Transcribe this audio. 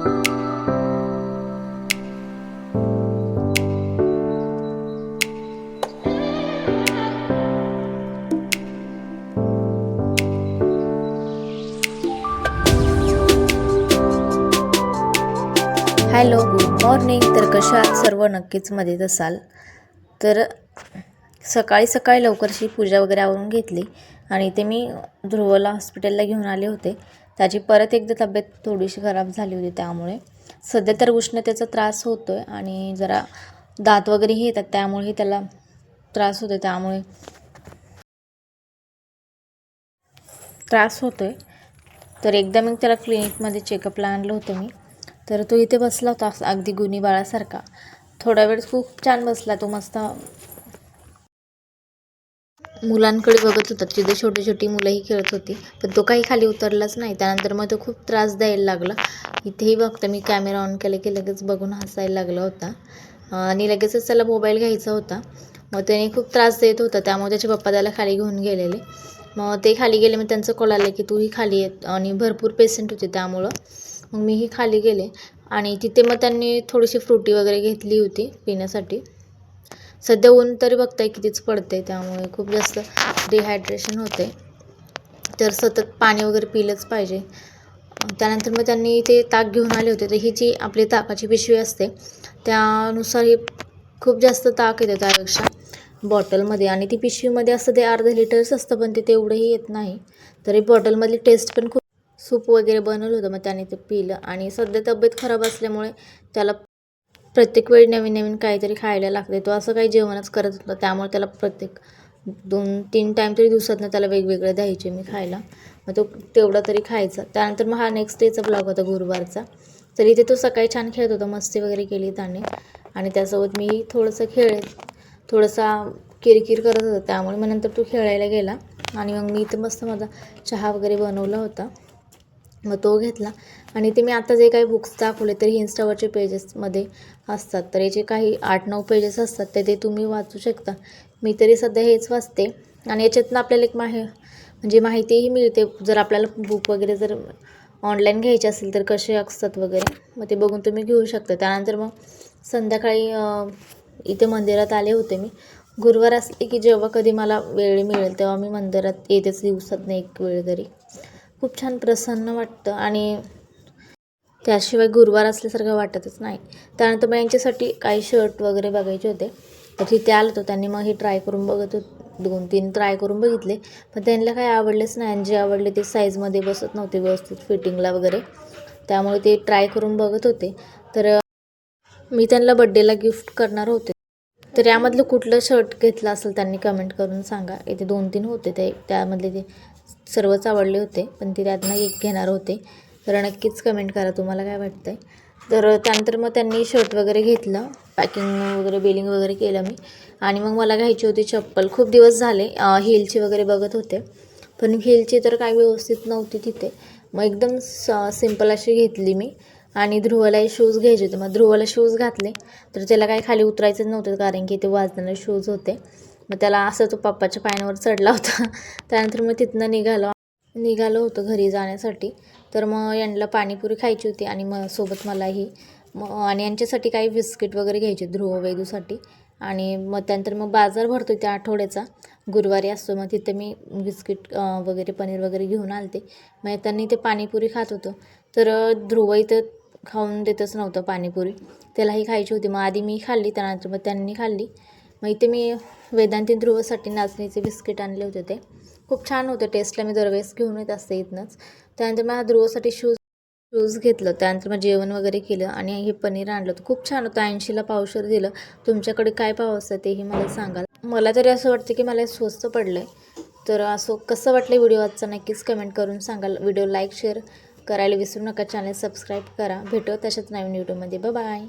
Hello good morning. तर कशा आहात? सर्व नक्कीच मजेत असाल. तर सकाळी सकाळी लवकरशी पूजा वगैरे आवरून घेतली आणि ते मी ध्रुवला हॉस्पिटलला घेऊन आले होते. त्याची परत एकदा तब्येत थोडीशी खराब झाली होती त्यामुळे. सध्या तर उष्णतेचा त्रास होतो आहे आणि जरा दात वगैरेही येतात त्यामुळेही त्याला त्रास होतो त्यामुळे त्रास होतो आहे तर एकदा मी त्याला क्लिनिकमध्ये चेकअपला आणलं होतं मी. तर तो इथे बसला होता अगदी गुणी बाळासारखा थोडा वेळ खूप छान बसला तो मस्त मुलांकडे बघत होता तिथे छोटी छोटी मुलंही खेळत होती. पण तो काही खाली उतरलाच नाही. त्यानंतर मग तो खूप त्रास द्यायला लागला. इथेही बघतं मी कॅमेरा ऑन केला की लगेच बघून हसायला लागला होता. आणि लगेचच त्याला मोबाईल घ्यायचा होता. मग त्याने खूप त्रास देत होता. त्यामुळे त्याचे पप्पा त्याला खाली घेऊन गेलेले. मग ते खाली गेले मग त्यांचं कॉल आलं की तूही खाली येत आणि भरपूर पेशंट होते त्यामुळं. मग मीही खाली गेले. आणि तिथे मग त्यांनी थोडीशी फ्रुटी वगैरे घेतली होती पिण्यासाठी. सध्या ऊन तरी बघताय कितीच पडते त्यामुळे खूप जास्त डिहायड्रेशन होते तर सतत पाणी वगैरे पिलंच पाहिजे. त्यानंतर मग त्यांनी ते ताक घेऊन आले होते तर ही जी आपली ताकाची पिशवी असते त्यानुसार ही खूप जास्त ताक येते त्यापेक्षा बॉटलमध्ये. आणि ती पिशवीमध्ये असतं ते अर्धा लिटर्स असतं पण ते तेवढंही येत नाही. तरी बॉटलमधली टेस्ट पण खूप सूप वगैरे बनवलं होतं मग त्याने ते पिलं. आणि सध्या तब्येत खराब असल्यामुळे त्याला प्रत्येक वेळी नवीन नवीन काहीतरी खायला लागते. तो असं काही जेवणच करत होता त्यामुळे त्याला प्रत्येक दोन तीन टाईम तरी दिवसातनं त्याला वेगवेगळे द्यायचे मी खायला. मग तो तेवढा तरी खायचा. त्यानंतर मग हा नेक्स्ट डेचा ब्लॉग होता गुरुवारचा. तर इथे तो सकाळी छान खेळत होता. मस्ती वगैरे केली त्याने. आणि त्यासोबत मी थोडंसं खेळ थोडंसा किरकिर करत होता. त्यामुळे मग नंतर तो खेळायला गेला. आणि मग मी इथे मस्त माझा चहा वगैरे बनवला होता. मग तो घेतला. आणि ते मी आता जे काही बुक्स दाखवले तरी इन्स्टावरचे पेजेसमध्ये असतात. तर याचे काही आठ नऊ पेजेस असतात ते ते तुम्ही वाचू शकता. मी तरी सध्या हेच वाचते. आणि याच्यातनं आपल्याला एक माहि म्हणजे माहितीही मिळते. जर आपल्याला बुक वगैरे जर ऑनलाईन घ्यायचे असेल तर कसे असतात वगैरे मग ते बघून तुम्ही घेऊ शकता. त्यानंतर मग संध्याकाळी इथे मंदिरात आले होते मी. गुरुवार असले की जेव्हा कधी मला वेळ मिळेल तेव्हा मी मंदिरात येतेच दिवसात नाही एक वेळ तरी. खूप छान प्रसन्न वाटतं आणि त्याशिवाय गुरुवार असल्यासारखं वाटतच नाही. त्यानंतर मग यांच्यासाठी काही शर्ट वगैरे बघायचे होते. तर तिथे आलं होतं. त्यांनी मग हे ट्राय करून बघत होत दोन तीन ट्राय करून बघितले. पण त्यांना काही आवडलेच नाही आणि जे आवडले ते साईजमध्ये बसत नव्हते व्यवस्थित फिटिंगला वगैरे. त्यामुळे ते ट्राय करून बघत होते. तर मी त्यांना बड्डेला गिफ्ट करणार होते. तर यामधलं कुठलं शर्ट घेतलं असेल त्यांनी कमेंट करून सांगा. इथे दोन तीन होते ते. त्यामधले ते सर्वच आवडले होते पण ते त्यातनं एक घेणार होते. तर नक्कीच कमेंट करा तुम्हाला काय वाटतं आहे तर त्यानंतर मग त्यांनी शर्ट वगैरे घेतलं पॅकिंग वगैरे बिलिंग वगैरे केलं मी. आणि मग मला घ्यायची होती चप्पल. खूप दिवस झाले हिलची वगैरे बघत होते. पण हिलची तर काही व्यवस्थित नव्हती तिथे. मग एकदम स सिंपल अशी घेतली मी. आणि ध्रुवालाही शूज घ्यायचे होते. मग ध्रुवाला शूज घातले. तर त्याला काही खाली उतरायचंच नव्हतं कारण की ते वाजणारे शूज होते. मग त्याला असं तो पप्पाच्या पायांवर चढला होता. त्यानंतर मग तिथनं निघालो. निघालो होतो घरी जाण्यासाठी. तर मग यांना पाणीपुरी खायची होती आणि मग सोबत मलाही. मग आणि यांच्यासाठी काही बिस्किट वगैरे घ्यायचे ध्रुव वेदूसाठी. आणि मग त्यानंतर मग बाजार भरतो त्या आठवड्याचा. गुरुवारी असतो मग तिथे मी बिस्किट वगैरे पनीर वगैरे घेऊन आलते. मग त्यांनी ते पाणीपुरी खात होतं. तर ध्रुव इथं खाऊन देतच नव्हतं पाणीपुरी. त्यालाही खायची होती. मग आधी मी खाल्ली त्यानंतर मग त्यांनी खाल्ली. मग इथे मी वेदांती ध्रुवसाठी नाचणीचे बिस्किट आणले होते ते. खूप छान होते टेस्टला मी दरवेळेस घेऊन येत असते इथनंच. त्यानंतर मला ध्रुवसाठी शूज शूज घेतलं. त्यानंतर मग जेवण वगैरे केलं आणि हे पनीर आणलं. तर खूप छान होतं. ऐंशीला पावशर दिलं. तुमच्याकडे काय पाव असतं तेही मला सांगाल. मला तरी असं वाटतं की मला हे स्वस्त पडलं आहे तर असं कसं वाटलं व्हिडिओ आजचा नक्कीच कमेंट करून सांगाल. व्हिडिओ लाईक शेअर करायला विसरू नका. चॅनल सबस्क्राईब करा. भेटू तशाच नवीन व्हिडिओमध्ये बाय